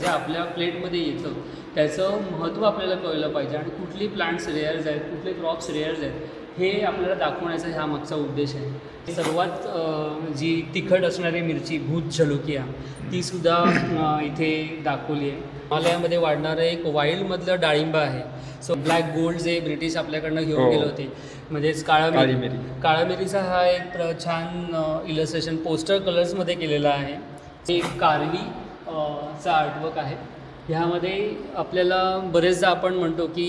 जे आपल्या प्लेटमध्ये येतं त्याचं महत्त्व आपल्याला कळलं पाहिजे आणि कुठली प्लांट्स रेअर्स आहेत कुठले क्रॉप्स रेअर्स आहेत हे आपल्याला दाखवण्याचा ह्या मागचा उद्देश आहे. सर्वात जी तिखट असणारी मिरची भूत झलुकिया तीसुद्धा इथे दाखवली आहे. हिमालयामध्ये वाढणारं एक वाईल्डमधलं डाळिंब आहे. सो ब्लॅक गोल्ड जे ब्रिटिश आपल्याकडनं घेऊन हो. गेले होते. म्हणजेच काळा मिरी. काळा मिरीचा हा एक छान इलस्ट्रेशन पोस्टर कलर्समध्ये केलेला आहे. एक कारवी चा आर्टवर्क आहे. ह्यामध्ये आपल्याला बरेचदा आपण म्हणतो की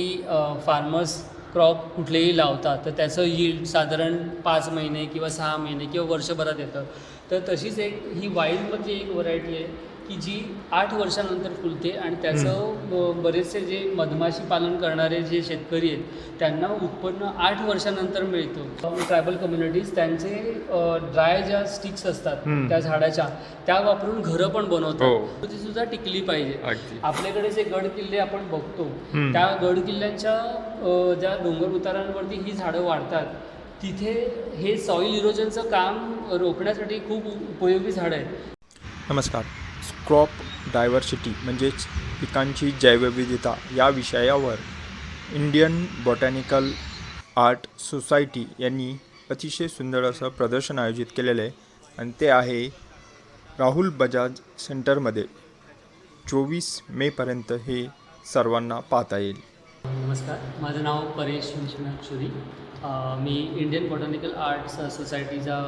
फार्मर्स क्रॉप कुठलेही लावतात तर त्याचं यील्ड साधारण पाच महिने किंवा सहा महिने किंवा वर्षभरात येतं. तर तशीच एक ही वाईल्डमधली एक व्हरायटी आहे. की जी आठ वर्षानंतर फुलते आणि त्याचं बरेचसे जे मधमाशी पालन करणारे जे शेतकरी आहेत त्यांना उत्पन्न आठ वर्षानंतर मिळतं. ट्रायबल कम्युनिटीज त्यांचे ड्राय ज्या स्टिक्स असतात. त्या झाडाच्या त्या वापरून घरं पण हो. बनवतात. तर ती सुद्धा टिकली पाहिजे. आपल्याकडे जे गड किल्ले आपण बघतो. त्या गड किल्ल्यांच्या ज्या डोंगर उतारांवरती ही झाडं वाढतात तिथे हे सॉईल इरोजनचं काम रोखण्यासाठी खूप उपयोगी झाडं आहेत. नमस्कार. क्रॉप डायव्हर्सिटी म्हणजेच पिकांची जैवविविधता या विषयावर इंडियन बॉटॅनिकल आर्ट सोसायटी यांनी अतिशय सुंदर असं प्रदर्शन आयोजित केलेलं आहे आणि ते आहे राहुल बजाज सेंटरमध्ये. चोवीस मेपर्यंत हे सर्वांना पाहता येईल. नमस्कार माझं नाव परेश विश्वनाथ शुरी मी इंडियन बॉटॅनिकल आर्ट्स सोसायटीचा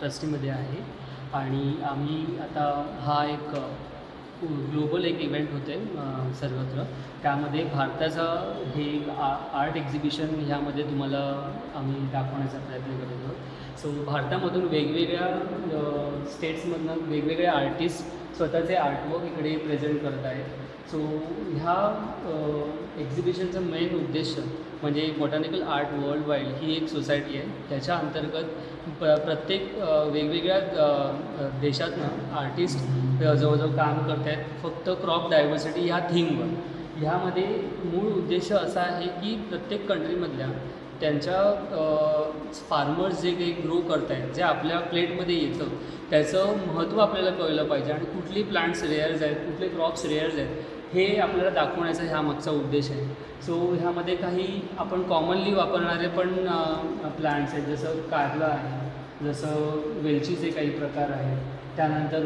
ट्रस्टीमध्ये आहे. आणि आम्ही आता हा एक ग्लोबल एक इव्हेंट होते सर्वत्र. त्यामध्ये भारताचा हे एक आ आर्ट एक्झिबिशन ह्यामध्ये तुम्हाला आम्ही दाखवण्याचा प्रयत्न करत आहोत सो भारतामधून वेगवेगळ्या स्टेट्समधनं वेगवेगळे आर्टिस्ट स्वतःचे आर्टवर्क इकडे प्रेझेंट करत आहेत. सो ह्या एक्झिबिशनचा मेन उद्देश म्हणजे बॉटॅनिकल आर्ट वर्ल्ड वाईल्ड ही एक सोसायटी आहे. त्याच्या अंतर्गत प प्रत्येक वेगवेगळ्या देशातनं आर्टिस्ट जवळजवळ काम करत आहेत फक्त क्रॉप डायव्हर्सिटी ह्या थीमवर ह्यामध्ये मूळ उद्देश असा आहे की प्रत्येक कंट्रीमधल्या त्यांच्या फार्मर्स जे काही ग्रो करत आहेत जे आपल्या प्लेटमध्ये येतं त्याचं महत्त्व आपल्याला कळलं पाहिजे. आणि कुठली प्लांट्स रेअर्स आहेत कुठले क्रॉप्स रेअर्स आहेत हे आपल्याला दाखवण्याचा ह्या मागचा उद्देश आहे. सो ह्यामध्ये काही आपण कॉमनली वापरणारे पण प्लांट्स आहेत. जसं कारला आहे जसं वेलचीचे काही प्रकार आहेत. त्यानंतर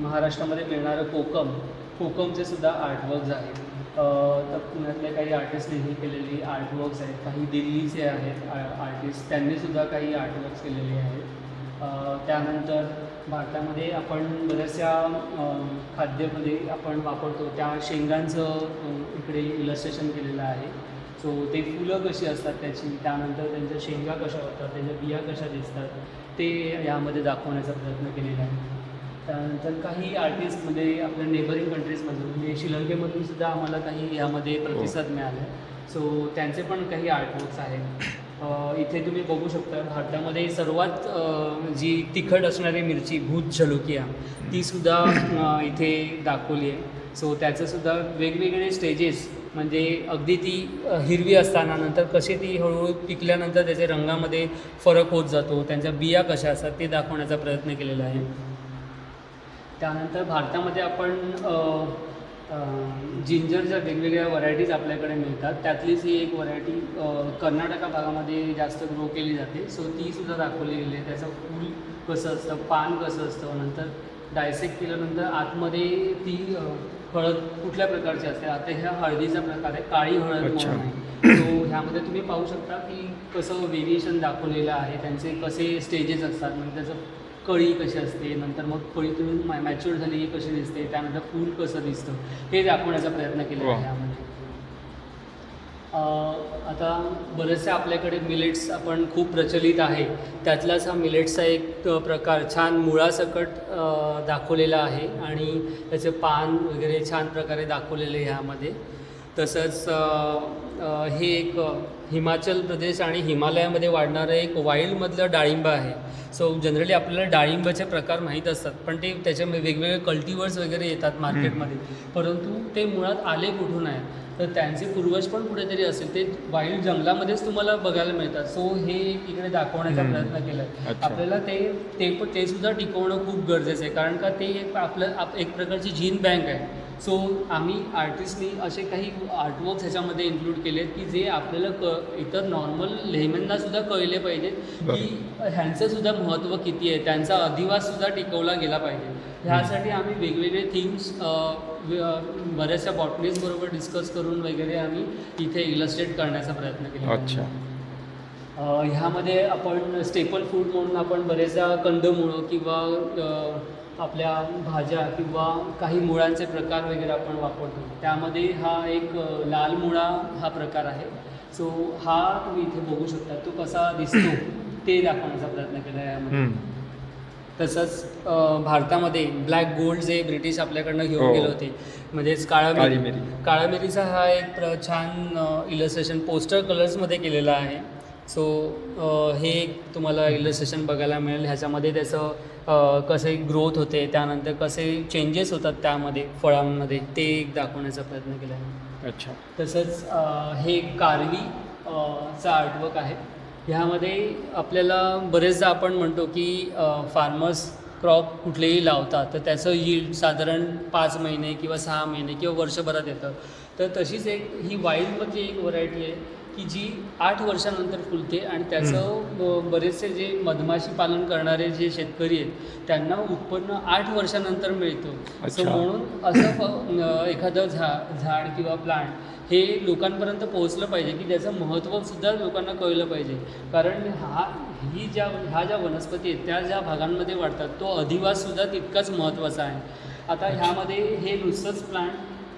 महाराष्ट्रामध्ये मिळणारं कोकम कोकमचे सुद्धा आर्टवर्क्स आहेत. तर पुण्यातल्या काही आर्टिस्टनेही केलेली आर्टवर्क्स आहेत. काही दिल्लीचे आहेत आर्टिस्ट त्यांनीसुद्धा काही आर्टवर्क्स केलेले आहेत. त्यानंतर भारतामध्ये आपण बऱ्याचशा खाद्यामध्ये खाद्यमध्ये आपण वापरतो. त्या शेंगांचं इकडे इलस्ट्रेशन केलेलं आहे. सो ते फुलं कशी असतात त्याची त्यानंतर त्यांच्या शेंगा कशा होतात त्यांच्या बिया कशा दिसतात ते यामध्ये दाखवण्याचा प्रयत्न केलेला आहे. त्यानंतर काही आर्टिस्टमध्ये आपल्या नेबरिंग कंट्रीजमधून म्हणजे श्रीलंकेमधून सुद्धा आम्हाला काही यामध्ये प्रतिसाद मिळाला सो त्यांचे पण काही आर्टवर्क्स आहेत. इथे तुम्ही बघू शकता भारतामध्ये सर्वात जी तिखट असणारी मिरची भूत झलुकिया तीसुद्धा इथे दाखवली आहे. सो त्याचंसुद्धा वेगवेगळे स्टेजेस म्हणजे अगदी ती हिरवी असताना नंतर कशी ती हळूहळू पिकल्यानंतर त्याच्या रंगामध्ये फरक होत जातो त्यांच्या बिया कशा असतात ते दाखवण्याचा प्रयत्न केलेला आहे. त्यानंतर भारतामध्ये आपण जिंजरच्या वेगवेगळ्या व्हरायटीज आपल्याकडे मिळतात त्यातलीच ही एक व्हरायटी कर्नाटका भागामध्ये जास्त ग्रो केली जाते. सो तीसुद्धा दाखवली गेली आहे. त्याचं फूल कसं असतं पान कसं असतं नंतर डायसेक्ट केल्यानंतर आतमध्ये ती हळद कुठल्या प्रकारची असते? आता ह्या हळदीचा प्रकार आहे काळी हळद अच्छा. म्हणून आहे. सो ह्यामध्ये तुम्ही पाहू शकता की कसं व्हेरिएशन दाखवलेलं आहे. त्यांचे कसे स्टेजेस असतात. म्हणजे त्याचं कळी कशी असते नंतर मग कळी तुम्ही मॅ मॅच्युअर झाली की कशी दिसते त्यानंतर फूल कसं दिसतं हे दाखवण्याचा प्रयत्न केला. आहे यामध्ये. अं, आता बरेचसे आपल्याकडे मिलेट्स आपण खूप प्रचलित आहे. त्यातलाच हा मिलेट्सचा एक प्रकार छान मुळासकट दाखवलेला आहे आणि त्याचे पान वगैरे छान प्रकारे दाखवलेले ह्यामध्ये तसंच हे एक हिमाचल प्रदेश आणि हिमालयामध्ये वाढणारं एक वाईल्डमधलं डाळिंब आहे. सो जनरली आपल्याला डाळिंबाचे प्रकार माहीत असतात पण ते त्याच्यामध्ये वेगवेगळे कल्टिवर्स वगैरे येतात मार्केटमध्ये परंतु ते मुळात आले कुठून आहे? तर त्यांचे पूर्वज पण कुठेतरी असेल. ते वाईल्ड जंगलामध्येच तुम्हाला बघायला मिळतात. सो हे इकडे दाखवण्याचा. प्रयत्न केला आहे. आपल्याला ते ते पण ते सुद्धा टिकवणं खूप गरजेचं आहे. कारण का ते एक आपलं आप एक प्रकारची जीन बँक आहे. सो आम्ही आर्टिस्टनी असे काही आर्टवर्क्स ह्याच्यामध्ये इन्क्लूड केलेत की जे आपल्याला क इतर नॉर्मल लेहमेनला सुद्धा कळले पाहिजे की ह्यांचं सुद्धा महत्त्व किती आहे? त्यांचा अधिवास सुद्धा टिकवला गेला पाहिजे. ह्यासाठी आम्ही वेगवेगळे थीम्स बऱ्याचशा बॉटनीज बरोबर डिस्कस करून वगैरे आम्ही इथे इलस्ट्रेट करण्याचा प्रयत्न केला. अच्छा. ह्यामध्ये आपण स्टेपल फूड म्हणून आपण बरेचदा कंदमुळं किंवा आपल्या भाज्या किंवा काही मुळांचे प्रकार वगैरे आपण वापरतो. त्यामध्ये हा एक लाल मुळा हा प्रकार आहे. सो हा तुम्ही इथे बघू शकता. तो कसा दिसतो ते दाखवण्याचा प्रयत्न केला आहे यामध्ये. तसंच भारतामध्ये ब्लॅक गोल्ड जे ब्रिटिश आपल्याकडनं घेऊन हो. गेले होते. म्हणजेच काळा काळी मिरी मिरी. काळा मिरीचा हा एक छान इलस्ट्रेशन पोस्टर कलर्समध्ये केलेला आहे. सो हे एक तुम्हाला इलस्ट्रेशन बघायला मिळेल. ह्याच्यामध्ये त्याचं कसे ग्रोथ होते त्यानंतर कसे चेंजेस होतात त्यामध्ये फळांमध्ये ते एक दाखवण्याचा प्रयत्न केला आहे अच्छा. तसंच हे कारवी चा आर्टवर्क आहे. ह्यामध्ये आपल्याला बरेचदा आपण म्हणतो की फार्मर्स क्रॉप कुठलेही लावतात तर त्याचं यील्ड साधारण पाच महिने किंवा सहा महिने किंवा वर्षभरात येतं. तर तशीच एक ही वाईल्डमधली एक व्हरायटी आहे. की जी आठ वर्षानंतर फुलते आणि त्याचं बरेचसे जे मधमाशी पालन करणारे जे शेतकरी आहेत त्यांना उत्पन्न आठ वर्षानंतर मिळतं. सो. म्हणून असं एखादं झा झाड किंवा प्लांट हे लोकांपर्यंत पोहोचलं पाहिजे की त्याचं महत्त्वसुद्धा लोकांना कळलं पाहिजे. कारण हा ही ज्या ह्या ज्या वनस्पती आहेत त्या ज्या भागांमध्ये वाढतात तो अधिवाससुद्धा तितकाच महत्त्वाचा आहे. आता ह्यामध्ये हे नुसतंच प्लांट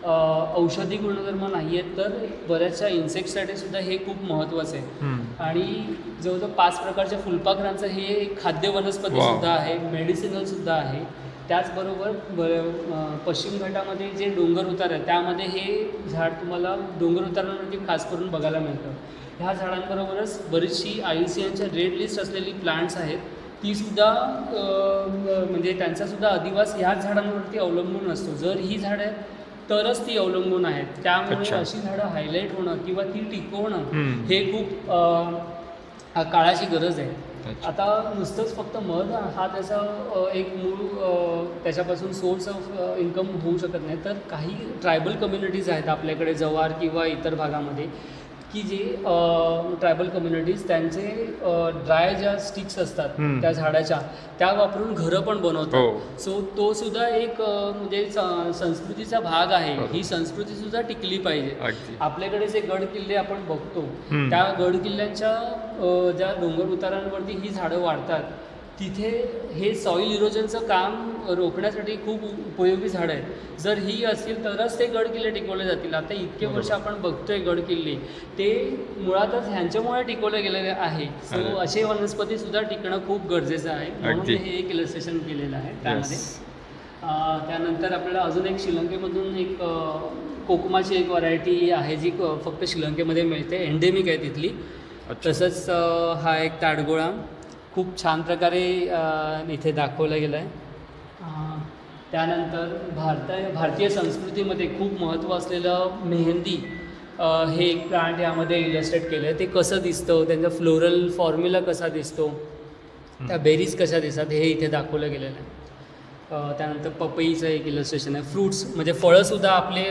औषधी गुणधर्म नाही आहेत तर बऱ्याचशा इन्सेक्टसाठी सुद्धा हे खूप महत्त्वाचं आहे. आणि जवळजवळ पाच प्रकारच्या फुलपाखरांचं हे खाद्य वनस्पती. सुद्धा आहे मेडिसिनल सुद्धा आहे त्याचबरोबर पश्चिम घाटामध्ये जे डोंगर उतार आहे त्यामध्ये हे झाड तुम्हाला डोंगर उतारांवरती खास करून बघायला मिळतं ह्या झाडांबरोबरच बरीचशी आय सी एनच्या रेड लिस्ट असलेली प्लांट्स आहेत तीसुद्धा म्हणजे त्यांचासुद्धा अधिवास ह्याच झाडांवरती अवलंबून असतो जर ही झाडं तरच ती अवलंबून आहेत त्यामुळे. अशी झाडं हायलाईट होणं किंवा ती टिकवणं. हे खूप काळाची गरज आहे. आता नुसतंच फक्त मध हा त्याचा एक मूळ त्याच्यापासून सोर्स ऑफ इन्कम होऊ शकत नाही तर काही ट्रायबल कम्युनिटीज आहेत आपल्याकडे जव्हार किंवा इतर भागामध्ये की जे ट्रायबल कम्युनिटीज त्यांचे ड्राय ज्या स्टिक्स असतात. त्या झाडाच्या त्या वापरून घरं पण हो. बनवतात सो तो सुद्धा एक म्हणजे संस्कृतीचा भाग आहे. ही संस्कृती सुद्धा टिकली पाहिजे आपल्याकडे जे गड किल्ले आपण बघतो. त्या गड किल्ल्यांच्या ज्या डोंगर उतारांवरती ही झाडं वाढतात तिथे हे सॉईल इरोजनचं काम रोखण्यासाठी खूप उपयोगी झाडं आहेत. जर ही असतील तरच ते गड किल्ले टिकवले जातील. आता इतके वर्ष. आपण बघतोय गड किल्ले. ते मुळातच ह्यांच्यामुळे टिकवले गेलेले आहे. सो. असे वनस्पती सुद्धा टिकणं खूप गरजेचं आहे. म्हणून. हे एक इलस्ट्रेशन केलेलं आहे त्यामध्ये. त्यानंतर आपल्याला अजून एक श्रीलंकेमधून एक कोकमाची एक व्हरायटी आहे जी क- फक्त श्रीलंकेमध्ये मिळते. एंडेमिक आहे तिथली. तसंच हा एक ताडगोळा. खूप छान प्रकारे इथे दाखवला गेला आहे त्यानंतर भारता भारतीय संस्कृतीमध्ये खूप महत्त्व असलेलं मेहंदी हे एक प्लांट यामध्ये इलस्ट्रेट केलं आहे ते कसं दिसतं त्यांचा फ्लोरल फॉर्म्युला कसा दिसतो त्या बेरीज कशा दिसतात हे इथे दाखवलं गेलेलं आहे. त्यानंतर पपईचं एक इलस्ट्रेशन आहे. फ्रूट्स म्हणजे फळंसुद्धा आपले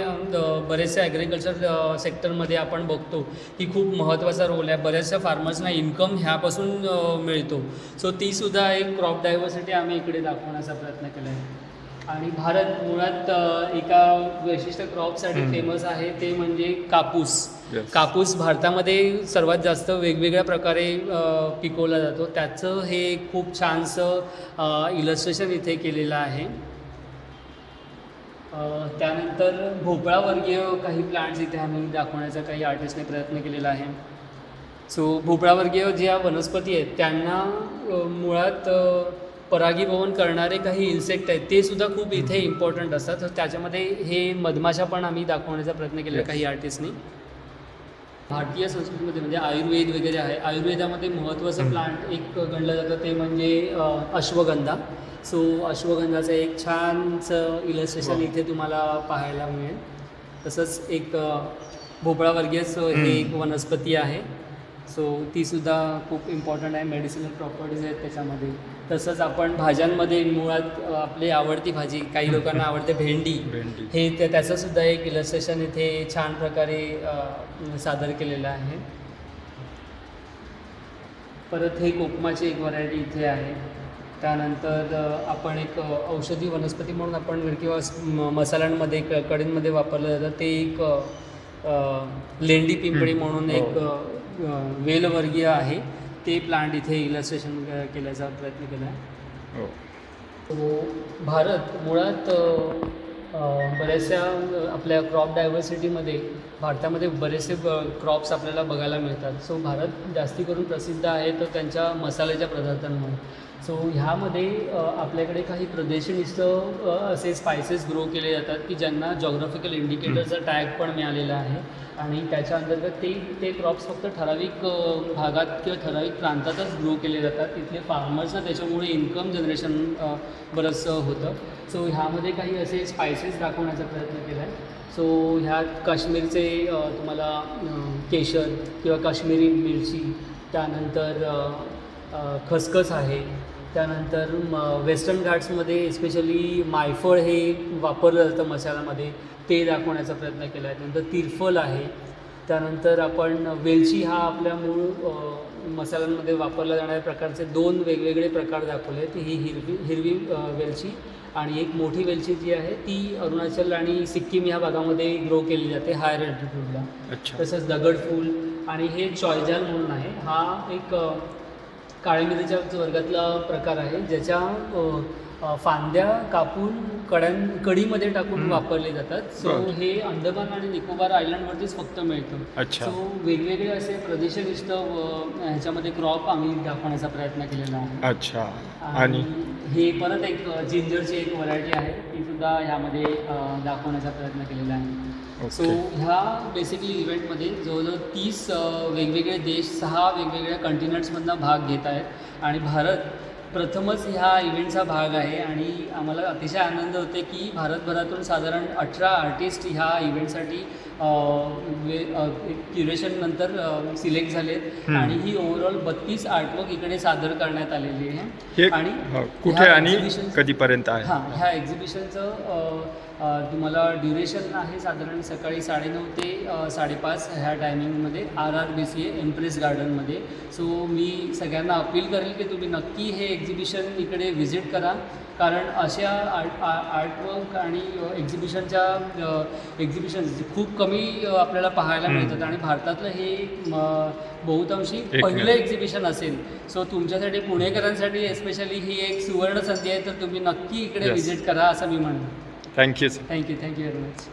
बरेचसे ॲग्रिकल्चर सेक्टरमध्ये आपण बघतो की खूप महत्त्वाचा रोल आहे. बऱ्याचशा फार्मर्सना इन्कम ह्यापासून मिळतो. सो तीसुद्धा एक क्रॉप डायव्हर्सिटी आम्ही इकडे दाखवण्याचा प्रयत्न केला आहे आणि भारत मुळात एका विशिष्ट क्रॉपसाठी. फेमस आहे ते म्हणजे कापूस Yes. कापूस भारतामध्ये सर्वात जास्त वेगवेगळ्या प्रकारे पिकवला जातो त्याचं हे खूप छानसं इलस्ट्रेशन इथे केलेलं आहे त्यानंतर भोपळावर्गीय काही प्लांट्स इथे आम्ही दाखवण्याचा काही आर्टिस्टने प्रयत्न केलेला आहे सो भोपळावर्गीय ज्या वनस्पती आहेत त्यांना मुळात परागीभवन करणारे काही इन्सेक्ट आहेत ते सुद्धा खूप इथे इम्पॉर्टंट असतात. तर त्याच्यामध्ये हे मधमाशा पण आम्ही दाखवण्याचा प्रयत्न Yes. काही आर्टिस्टनी भारतीय संस्कृतीमध्ये म्हणजे आयुर्वेद वगैरे आहे. आयुर्वेदामध्ये महत्त्वाचं प्लांट एक गणलं जातं ते म्हणजे अश्वगंधा. सो अश्वगंधाचं एक छानचं इलस्ट्रेशन इथे तुम्हाला पाहायला मिळेल. तसंच एक भोपळावर्गीयच हे एक वनस्पती आहे. सो तीसुद्धा खूप इम्पॉर्टंट आहे. मेडिसिनल प्रॉपर्टीज आहेत त्याच्यामध्ये. तसंच आपण भाज्यांमध्ये मुळात आपली आवडती भाजी काही लोकांना आवडते भेंडी. भेंडी. हे त्या त्याचंसुद्धा एक इलस्ट्रेशन इथे छान प्रकारे सादर केलेलं आहे. परत हे कोकमाची एक व्हरायटी इथे आहे. त्यानंतर आपण एक औषधी वनस्पती म्हणून आपण किंवा मसाल्यांमध्ये क कढींमध्ये वापरलं जातं. ते एक लेंडी पिंपळी. म्हणून एक अ, अ, वेलवर्गीय आहे. ते प्लांट इथे इलस्ट्रेशन केल्याचा प्रयत्न केला आहे हो. तो भारत मुळात बऱ्याचशा आपल्या क्रॉप डायव्हर्सिटीमध्ये भारतामध्ये बरेचसे क्रॉप्स आपल्याला बघायला मिळतात. सो भारत जास्ती करून प्रसिद्ध आहे तर त्यांच्या मसाल्याच्या पदार्थांमुळे. सो ह्यामध्ये आपल्याकडे काही प्रदेशनिष्ठ असे स्पायसेस ग्रो केले जातात की ज्यांना जॉग्राफिकल इंडिकेटरचा टॅग पण मिळालेला आहे. आणि त्याच्या अंतर्गत ते ते क्रॉप्स फक्त ठराविक भागात किंवा ठराविक प्रांतातच ग्रो केले जातात. तिथले फार्मर्सना त्याच्यामुळे इन्कम जनरेशन बरंचसं होतं. सो ह्यामध्ये काही असे स्पायसेस दाखवण्याचा प्रयत्न केला आहे सो ह्यात काश्मीरचे तुम्हाला केशर किंवा काश्मीरी मिरची त्यानंतर खसखस आहे. त्यानंतर म वेस्टर्न घाट्समध्ये एस्पेशली मायफळ हे वापरलं जातं मसाल्यामध्ये. ते दाखवण्याचा प्रयत्न केला आहे. नंतर तिरफल आहे. त्यानंतर आपण वेलची हा आपल्या मूळ मसाल्यांमध्ये वापरल्या जाणाऱ्या प्रकारचे दोन वेगवेगळे प्रकार दाखवले आहेत. ही हिरवी हिरवी वेलची आणि एक मोठी वेलची जी आहे ती अरुणाचल आणि सिक्कीम ह्या भागामध्ये ग्रो केली जाते हायर अल्टिट्यूडला अच्छा. तसंच दगडफूल आणि हे चॉयजाल म्हणून आहे. हा एक अ, काळी मिरीच्या वर्गातला प्रकार आहे ज्याच्या फांद्या कापून कड्यां कढीमध्ये टाकून. वापरले जातात. सो. हे अंदमान आणि निकोबार आयलंडवरतीच फक्त मिळतं. सो वेगवेगळे असे प्रदेशनिष्ठ अ, ह्याच्यामध्ये क्रॉप आम्ही दाखवण्याचा प्रयत्न केलेला आहे. अच्छा. आणि हे परत एक जिंजरची एक व्हरायटी आहे. ती सुद्धा ह्यामध्ये दाखवण्याचा प्रयत्न केलेला आहे. सो ह्या बेसिकली इव्हेंटमध्ये जवळजवळ तीस वेगवेगळे देश सहा वेगवेगळ्या कंटिनेंट्समधनं भाग घेत आहेत. आणि भारत प्रथमच ह्या इव्हेंटचा भाग आहे आणि आम्हाला अतिशय आनंद होते की भारतभरातून साधारण अठरा आर्टिस्ट ह्या इव्हेंटसाठी क्युरेशन नंतर सिलेक्ट हम्म. आणि ही ओव्हरऑल बत्तीस आर्टवर्क इकडे सादर करण्यात आलेली आहे. आणि हो, कुठे आणि कधीपर्यंत आहे? हां ह्या एक्झिबिशनचं तुम्हाला ड्युरेशन आहे साधारण सकाळी साडेनऊ ते साडेपाच ह्या टायमिंगमध्ये R R B C Empress गार्डनमध्ये सो मी सगळ्यांना अपील करेल की तुम्ही नक्की हे एक्झिबिशन इकडे व्हिजिट करा. कारण अशा आर्ट आर्टवर्क आणि एक्झिबिशनच्या एक्झिबिशन खूप कमी अ, आपल्याला पाहायला. मिळतात आणि भारतातलं हे बहुतांशी पहिलं. एक्झिबिशन असेल सो तुमच्यासाठी पुणेकरांसाठी एस्पेशली ही एक सुवर्ण संधी आहे तर तुम्ही नक्की इकडे. व्हिजिट करा असं मी म्हणतो thank you thank you thank you very much